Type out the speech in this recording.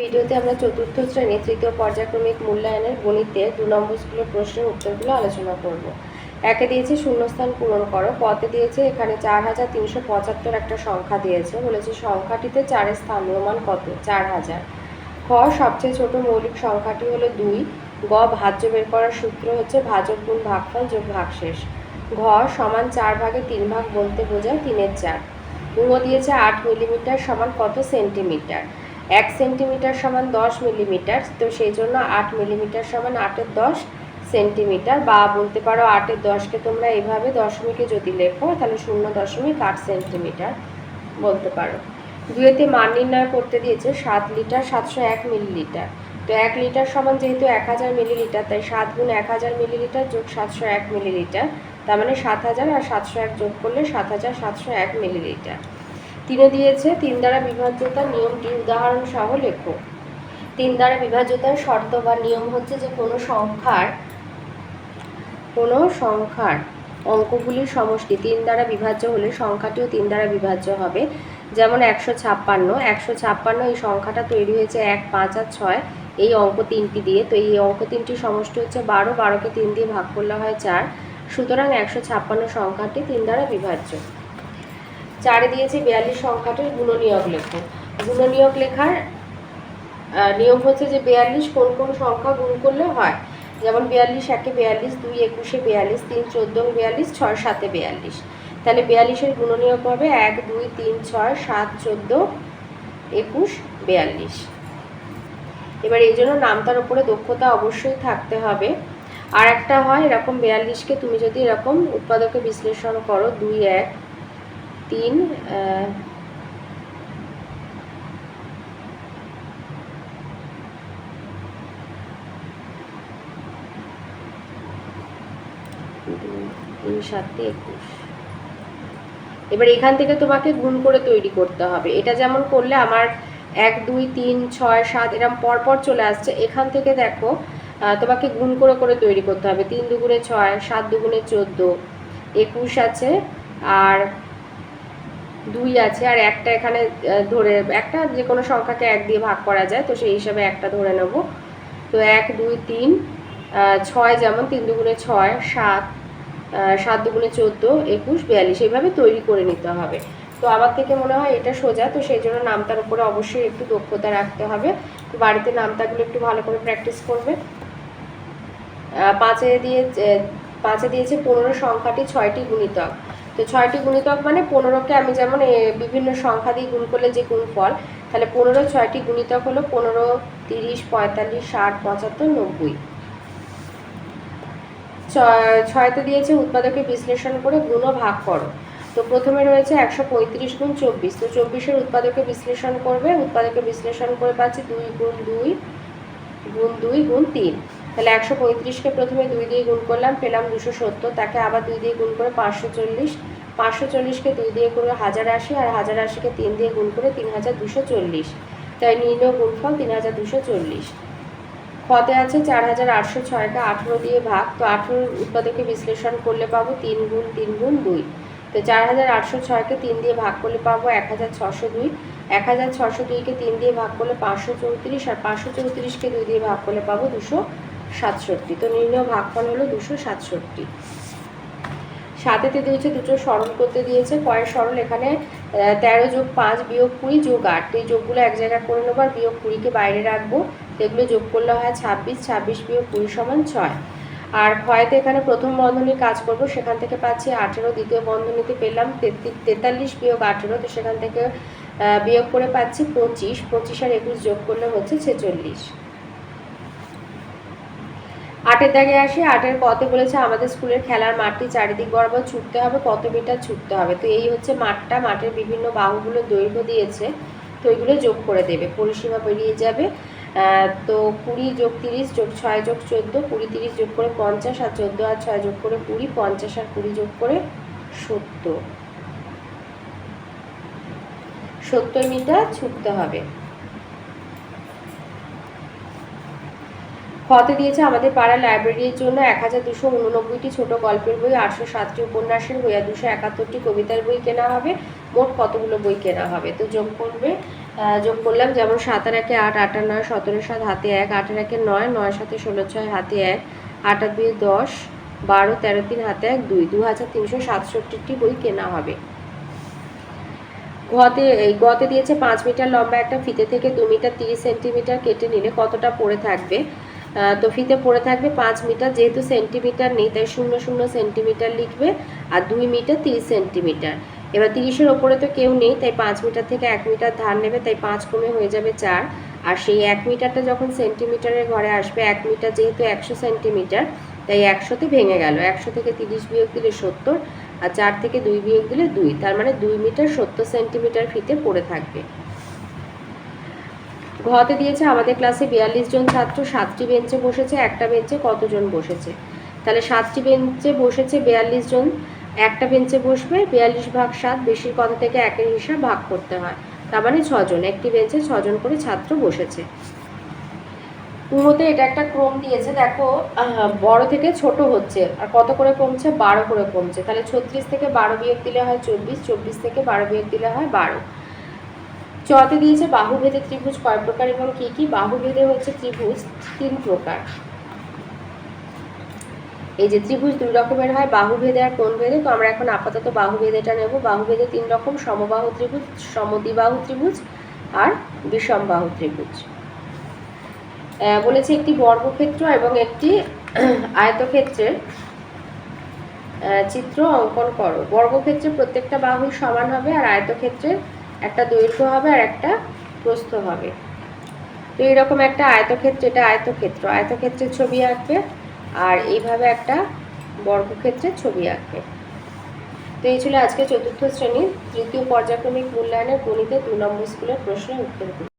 ভিডিওতে আমরা চতুর্থ শ্রেণি তৃতীয় পর্যায়ক্রমিক মূল্যায়নের গণিতে দু নম্বর স্কুলের প্রশ্নের উত্তরগুলো আলোচনা করব। একে দিয়েছে শূন্যস্থান পূরণ করো, পথে দিয়েছে এখানে চার হাজার তিনশো পঁচাত্তর একটা সংখ্যা দিয়েছে, বলেছে সংখ্যাটিতে চারের স্থানীয় মান কত? চার হাজার। খ, সবচেয়ে ছোট মৌলিক সংখ্যাটি হলো দুই। গ, ভাজ্য বের করার সূত্র হচ্ছে ভাজক গুণ ভাগফল যোগ ভাগশেষ। ঘ, সমান চার ভাগে তিন ভাগ বলতে বোঝায় তিনের চার। উঙো দিয়েছে আট মিলিমিটার সমান কত সেন্টিমিটার? এক সেন্টিমিটার সমান দশ মিলিমিটার, তো সেই জন্য আট মিলিমিটার সমান আটের দশ সেন্টিমিটার। বা বলতে পারো আটের দশকে তোমরা এভাবে দশমিকে যদি লেখো, তাহলে শূন্য দশমিক আট সেন্টিমিটার বলতে পারো। দুয়েতে মান নির্ণয় করতে দিয়েছে সাত লিটার সাতশো এক মিলিলিটার। তো এক লিটার সমান যেহেতু এক হাজার মিলিলিটার, তাই সাত গুণ এক হাজার মিলিলিটার যোগ সাতশো এক মিলিলিটার, তার মানে সাত হাজার আর সাতশো এক যোগ করলে সাত হাজার সাতশো এক মিলিলিটার। তিনে দিয়েছে তিন দ্বারা বিভাজ্যতার নিয়মটি উদাহরণ সহ লেখো তিন দ্বারা বিভাজ্যতার শর্ত বা নিয়ম হচ্ছে যে কোনো সংখ্যার কোনো সংখ্যার অঙ্কগুলির সমষ্টি তিন দ্বারা বিভাজ্য হলে সংখ্যাটিও তিন দ্বারা বিভাজ্য হবে। যেমন একশো ছাপ্পান্ন একশো ছাপ্পান্ন এই সংখ্যাটা তৈরি হয়েছে এক, পাঁচ আর ছয়। এই অঙ্ক তিনটি দিয়ে, তো এই অঙ্ক তিনটির সমষ্টি হচ্ছে বারো, বারোকে তিন দিয়ে ভাগ করলে হয় চার। সুতরাং একশো ছাপ্পান্ন সংখ্যাটি তিন দ্বারা বিভাজ্য। চারে দিয়েছে বিয়াল্লিশ সংখ্যাটির গুণনীয়ক লেখো গুণনীয়ক লেখার নিয়ম হচ্ছে যে বিয়াল্লিশ কোন কোন সংখ্যা গুণ করলে হয়? যেমন বিয়াল্লিশ একে বিয়াল্লিশ, দুই একুশে বিয়াল্লিশ, তিন চোদ্দ বিয়াল্লিশ, ছয় সাতে বিয়াল্লিশ। তাহলে বিয়াল্লিশের গুণনীয়ক হবে এক, দুই, তিন, ছয়, সাত, চোদ্দ, একুশ, বিয়াল্লিশ। এবার এই জন্য নামতার উপরে দক্ষতা অবশ্যই থাকতে হবে। আর একটা হয় এরকম বিয়াল্লিশকে তুমি যদি এরকম উৎপাদকে বিশ্লেষণ করো, দুই, এক তিন তিন এবার এখান থেকে তোমাকে গুণ করে তৈরি করতে হবে। এটা যেমন করলে আমার এক, দুই, তিন, ছয়, সাত এরকম পরপর চলে আসছে। এখান থেকে দেখো তোমাকে গুণ করে করে তৈরি করতে হবে। তিন দুগুণে ছয়, সাত দুগুণে চোদ্দ, একুশ আছে। আর দুই আছে আর একটা এখানে ধরে, একটা যে কোনো সংখ্যাকে এক দিয়ে ভাগ করা যায়, তো সেই হিসাবে একটা ধরে নেব। তো এক, দুই, তিন ছয় যেমন, তিন দুগুণে ছয়, সাত সাত দুগুণে চোদ্দ, একুশ, বিয়াল্লিশ, এইভাবে তৈরি করে নিতে হবে। তো আমার থেকে মনে হয় এটা সোজা, তো সেই জন্য নামতার উপরে অবশ্যই একটু দক্ষতা রাখতে হবে। তো বাড়িতে নামতাগুলো একটু ভালো করে প্র্যাকটিস করবে। পাঁচে দিয়ে পাঁচে দিয়েছে পনেরো সংখ্যাটি ছয়টি গুণিতক। তো ছয়টি গুণিতক মানে পনেরোকে আমি যেমন বিভিন্ন সংখ্যা দিয়ে গুণ করলে যে গুণফল, তাহলে পনেরো ছয়টি গুণিতক হলো পনেরো, তিরিশ, পঁয়তাল্লিশ, ষাট, পঁচাত্তর, নব্বই। ছয়- ছয়তে দিয়েছে উৎপাদকে বিশ্লেষণ করে গুণ ভাগ করো। তো প্রথমে রয়েছে একশো পঁয়ত্রিশ গুণ চব্বিশ। তো চব্বিশের উৎপাদকে বিশ্লেষণ করবে উৎপাদকে বিশ্লেষণ করে পাচ্ছি দুই গুণ দুই গুণ দুই, গুণ তিন। তাহলে একশো পঁয়ত্রিশকে প্রথমে দুই দিয়ে গুণ করলাম, পেলাম দুশো সত্তর, তাকে আবার দুই দিয়ে গুণ করে পাঁচশো চল্লিশ। পাঁচশো চল্লিশকে দুই দিয়ে করে হাজার আশি আর হাজার আশিকে তিন দিয়ে গুণ করে তিন হাজার দুশো চল্লিশ। তাই নির্ণয় গুণফল তিন হাজার দুশো চল্লিশ। খতে আছে চার হাজার আটশো ছয়কে আঠেরো দিয়ে ভাগ, তো আঠেরোর উৎপাদকে বিশ্লেষণ করলে পাবো তিন গুণ তিন গুণ দুই। তো চার হাজার আটশো ছয়কে তিন দিয়ে ভাগ করলে পাবো এক হাজার ছশো দুই। এক হাজার ছশো দুইকে তিন দিয়ে ভাগ করলে পাঁচশো চৌত্রিশ আর পাঁচশো চৌত্রিশকে দুই দিয়ে ভাগ করলে পাবো দুশো সাতষট্টি। তো নির্ণয় ভাগফল হলো দুশো সাতষট্টি। সাতেতে দিয়েছে দুটো সরল করতে দিয়েছে। কয়েক সরল এখানে তেরো যোগ পাঁচ বিয়োগ কুড়ি যোগ আট। এই যোগগুলো এক জায়গায় করে নেব আর বিয়োগ কুড়িকে বাইরে রাখব। এগুলো যোগ করলে হয় ছাব্বিশ ছাব্বিশ বিয়োগ কুড়ি সমান ছয়। আর ক্ষয়তে এখানে প্রথম বন্ধনী কাজ করব। সেখান থেকে পাচ্ছি আঠেরো, দ্বিতীয় বন্ধনীতে পেলাম তেতাল্লিশ বিয়োগ আঠেরো। তো সেখান থেকে বিয়োগ করে পাচ্ছি পঁচিশ। পঁচিশ আর একুশ যোগ করলে হচ্ছে ছেচল্লিশ। আটের দাগে আসি, আটের কতে বলেছে, আমাদের স্কুলের খেলার মাঠটি চারিদিক বরাবর ছুটতে হবে কত মিটার ছুটতে হবে। তো এই হচ্ছে মাঠটা, মাঠের বিভিন্ন বাহুগুলো দৈর্ঘ্য দিয়েছে, তো এগুলো যোগ করে দেবে, পরিসীমা বেরিয়ে যাবে। তো কুড়ি যোগ তিরিশ যোগ ছয় যোগ চোদ্দ, কুড়ি তিরিশ যোগ করে পঞ্চাশ আর চোদ্দ আর ছয় যোগ করে কুড়ি, পঞ্চাশ আর কুড়ি যোগ করে সত্তর। সত্তর মিটার ছুটতে হবে। খতে দিয়েছে আমাদের পাড়ার লাইব্রেরির জন্য এক হাজার দুশো উননব্বইটি ছোটো গল্পের বই, আটশো সাতটি উপন্যাসের বই আর দুশো একাত্তরটি কবিতার বই কেনা হবে। মোট কতগুলো বই কেনা হবে? তো যোগ করবে যোগ করলাম যেমন সাত আর একে আট আট নয়, সতেরো সাত, হাতে এক, আট আর একে নয় নয় সাথে ষোলো, ছয়, হাতে এক, আট দুই, দশ, বারো, তেরো, তিন, হাতে এক, দুই, দু হাজার তিনশো সাতষট্টিটি বই কেনা হবে। ঘতে, এই গতে দিয়েছে পাঁচ মিটার লম্বা একটা ফিতে থেকে দু মিটার তিরিশ সেন্টিমিটার কেটে নিলে কতটা পড়ে থাকবে? তো ফিতে পড়ে থাকবে পাঁচ মিটার, যেহেতু সেন্টিমিটার নেই, তাই শূন্য শূন্য সেন্টিমিটার লিখবে আর দুই মিটার তিরিশ সেন্টিমিটার। এবার তিরিশের ওপরে তো কেউ নেই, তাই পাঁচ মিটার থেকে এক মিটার ধার নেবে, তাই পাঁচ কমে হয়ে যাবে চার। আর সেই এক মিটারটা যখন সেন্টিমিটারের ঘরে আসবে, এক মিটার যেহেতু একশো সেন্টিমিটার, তাই একশোতে ভেঙে গেল। একশো থেকে তিরিশ বিয়োগ দিলে সত্তর, আর চার থেকে দুই বিয়োগ দিলে দুই, তার মানে দুই মিটার সত্তর সেন্টিমিটার ফিতে পড়ে থাকবে। ঘতে দিয়েছে আমাদের ক্লাসে বিয়াল্লিশ জন ছাত্র, সাতটি বেঞ্চে বসেছে, একটা বেঞ্চে কতজন বসেছে? তাহলে সাতটি বেঞ্চে বসেছে বিয়াল্লিশ জন, একটা বেঞ্চে বসবে বিয়াল্লিশ ভাগ সাত বেশির কথা থেকে একের হিসাব ভাগ করতে হয়? তার মানে ছজন, একটি বেঞ্চে ছজন করে ছাত্র বসেছে। পুরোতে এটা একটা ক্রম দিয়েছে, দেখো বড় থেকে ছোট হচ্ছে, আর কত করে কমছে? বারো করে কমছে। তাহলে ছত্রিশ থেকে বারো বিয়োগ দিলে হয় চব্বিশ চব্বিশ থেকে বারো বিয়োগ দিলে হয় বারো। চতে দিয়েছে বাহুভেদে ত্রিভুজ কয় প্রকার এবং কি কি? বাহুভেদে হচ্ছে ত্রিভুজ তিন প্রকার। এই যে ত্রিভুজ দুই রকমের হয়, বাহুভেদে আর কোন ভেদে তো আমরা এখন আপাতত বাহুভেদেটা নেব। বাহুভেদে তিন রকম, সমবাহু ত্রিভুজ, সমদ্বিবাহু ত্রিভুজ আর বিষমবাহু ত্রিভুজ। বলেছে একটি বর্গক্ষেত্র এবং একটি আয়তক্ষেত্রের চিত্র অঙ্কন করো। বর্গক্ষেত্রে প্রত্যেকটা বাহুই সমান হবে আর আয়তক্ষেত্রে একটা দৈর্ঘ্য হবে আর একটা প্রস্থ হবে। তো এইরকম একটা আয়তক্ষেত্র, এটা আয়তক্ষেত্র। আয়তক্ষেত্রের ছবি আঁকবে আর এইভাবে একটা বর্গক্ষেত্রের ছবি আঁকবে। তো এই ছিল আজকে চতুর্থ শ্রেণির তৃতীয় পর্যায়ক্রমিক মূল্যায়নের গণিতে দু নম্বর স্কুলের প্রশ্নের উত্তরগুলো